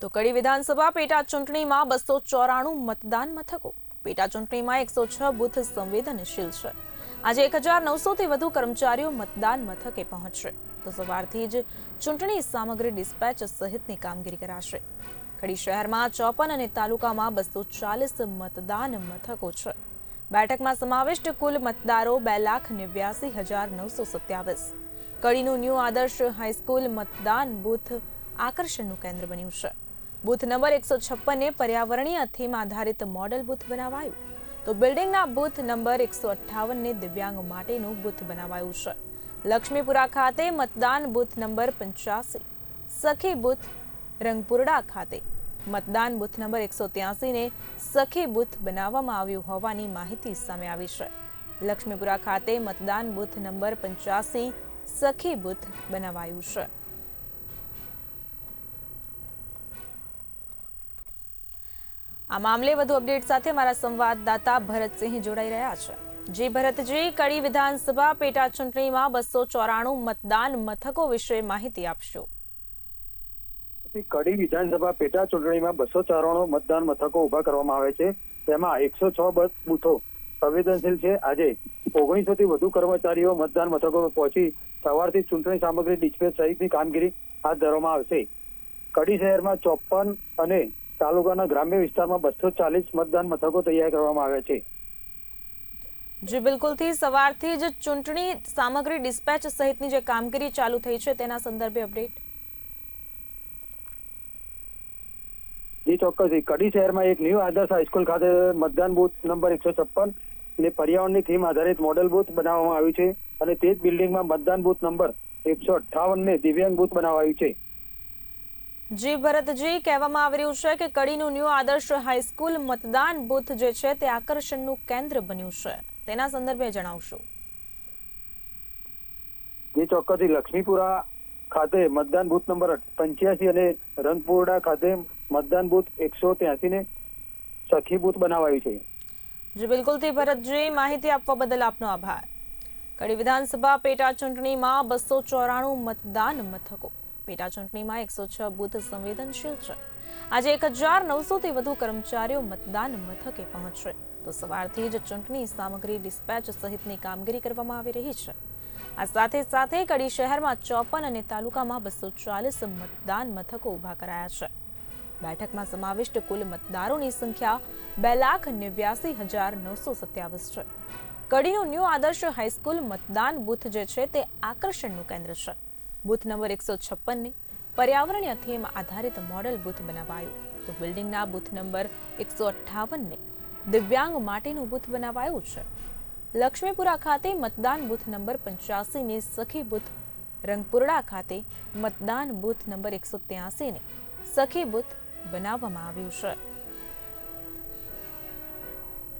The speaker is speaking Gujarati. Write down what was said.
તો કડી વિધાનસભા પેટા ચૂંટણીમાં બસો ચોરાણું મતદાન મથકો. પેટા ચૂંટણીમાં એકસો છ બુથ સંવેદનશીલ છે. આજે એક હજાર નવસોથી વધુ કર્મચારીઓ મતદાન મથકે પહોંચશે. તો સવારથી જ ચૂંટણી સામગ્રી ડિસ્પેચ સહિતની કામગીરી કરાશે. કડી શહેરમાં ચોપન અને તાલુકામાં બસો ચાલીસ મતદાન મથકો છે. બેઠકમાં સમાવિષ્ટ કુલ મતદારો બે લાખ નેવ્યાસી હજાર નવસો સત્યાવીસ. કડીનું ન્યૂ આદર્શ હાઈસ્કૂલ મતદાન બૂથ આકર્ષણનું કેન્દ્ર બન્યું છે. બૂથ નંબર એકસો છપ્પનને પર્યાવરણીય થીમ આધારિત મોડેલ બૂથ બનાવાયું. તો બિલ્ડિંગના બૂથ નંબર એકસો અઠ્ઠાવનને દિવ્યાંગ માટેનું બૂથ બનાવાયું છે. લક્ષ્મીપુરા ખાતે મતદાન બૂથ નંબર પંચ્યાસી. સખી બૂથ રંગપુરડા ખાતે. મતદાન બૂથ નંબર એકસો ત્યાસીને સખી બૂથ બનાવવામાં આવ્યું હોવાની માહિતી સામે આવી છે. લક્ષ્મીપુરા ખાતે મતદાન બૂથ નંબર પંચ્યાસી સખી બૂથ બનાવાયું છે. આ મામલે વધુ અપડેટ સાથે મારા સંવાદદાતા ભરતસિંહ જોડાઈ રહ્યા છે. જી ભરતજી, કડી વિધાનસભા પેટા ચૂંટણીમાં બસો ચોરાણું મતદાન મથકો વિશે માહિતી આપશો. કડી વિધાનસભા પેટા ચૂંટણીમાં બસો ચોરાણું મતદાન મથકો ઊભા કરવામાં આવે છે. તેમાં એકસો છ બૂથો સંવેદનશીલ છે. આજે ઓગણીસો થી વધુ કર્મચારીઓ મતદાન મથકો પહોંચી સવારથી ચૂંટણી સામગ્રી, ડિસ્પેચ સહિતની કામગીરી હાથ ધરવામાં આવશે. કડી શહેરમાં ચોપન અને તાલુકાના ગ્રામ્ય વિસ્તારમાં બસો ચાલીસ મતદાન મથકો તૈયાર કરવામાં આવ્યા છે. જી બિલકુલથી સવારથી જ ચૂંટણી સામગ્રી ડિસ્પેચ સહિતની જે કામગીરી ચાલુ થઈ છે તેના સંદર્ભે અપડેટ. જી ચોક્કસ કડી શહેરમાં એક ન્યૂ આદર્શ હાઈસ્કૂલ ખાતે મતદાન બુથ નંબર એકસો છપ્પન ને પર્યાવરણની થીમ આધારિત મોડેલ બૂથ બનાવવામાં આવ્યું છે અને તે જ બિલ્ડિંગમાં મતદાન બૂથ નંબર એકસો અઠ્ઠાવન ને દિવ્યાંગ બુથ બનાવાયું છે. જી ભરતજી કહેવામાં આવી રહ્યું છે કે કડીનું ન્યૂ આદર્શ હાઈસ્કૂલ મતદાન બુથ જે છે તે આકર્ષણનું કેન્દ્ર બન્યું છે. તેના સંદર્ભે જણાવશો. જે ચોક્કસથી લક્ષ્મીપુરા ખાતે મતદાન બુથ નંબર પંચ્યાસી અને રંગપુરડા ખાતે મતદાન બુથ એકસો ત્યાસી ને સખી બુથ બનાવાયું છે. જી બિલકુલથી ભરતજી માહિતી આપવા બદલ આપનો આભાર. કડી વિધાનસભા પેટા ચૂંટણીમાં બસો ચોરાણું મતદાન મથકો. પેટા ચૂંટણીમાં એકસો છ બુથ સંવેદનશીલ છે. આજે એક હજાર નવસોથી વધુ કર્મચારીઓ મતદાન મથકે પહોંચશે. તો સવારથી જ ચૂંટણી સામગ્રી ડિસ્પેચ સહિતની કામગીરી કરવામાં આવી રહી છે. આ સાથે સાથે કડી શહેરમાં ચોપન અને તાલુકામાં બસો ચાલીસ મતદાન મથકો ઊભા કરાયા છે. બેઠકમાં સમાવિષ્ટ કુલ મતદારોની સંખ્યા બે લાખ નેવ્યાસી હજાર નવસો સત્યાવીસ છે. કડીનું ન્યૂ આદર્શ હાઈસ્કૂલ મતદાન બુથ જે છે તે આકર્ષણનું કેન્દ્ર છે. બૂથ નંબર એકસો છપ્પનને પર્યાવરણીય થીમ આધારિત મોડેલ બૂથ બનાવાયું. તો બિલ્ડિંગના બૂથ નંબર એકસો અઠ્ઠાવનને દિવ્યાંગ માટેનું બૂથ બનાવાયું છે. લક્ષ્મીપુરા ખાતે મતદાન બૂથ નંબર પંચ્યાસીને સખી બૂથ, રંગપુરડા ખાતે મતદાન બૂથ નંબર એકસો ત્યાસીને સખી બૂથ બનાવવામાં આવ્યું છે.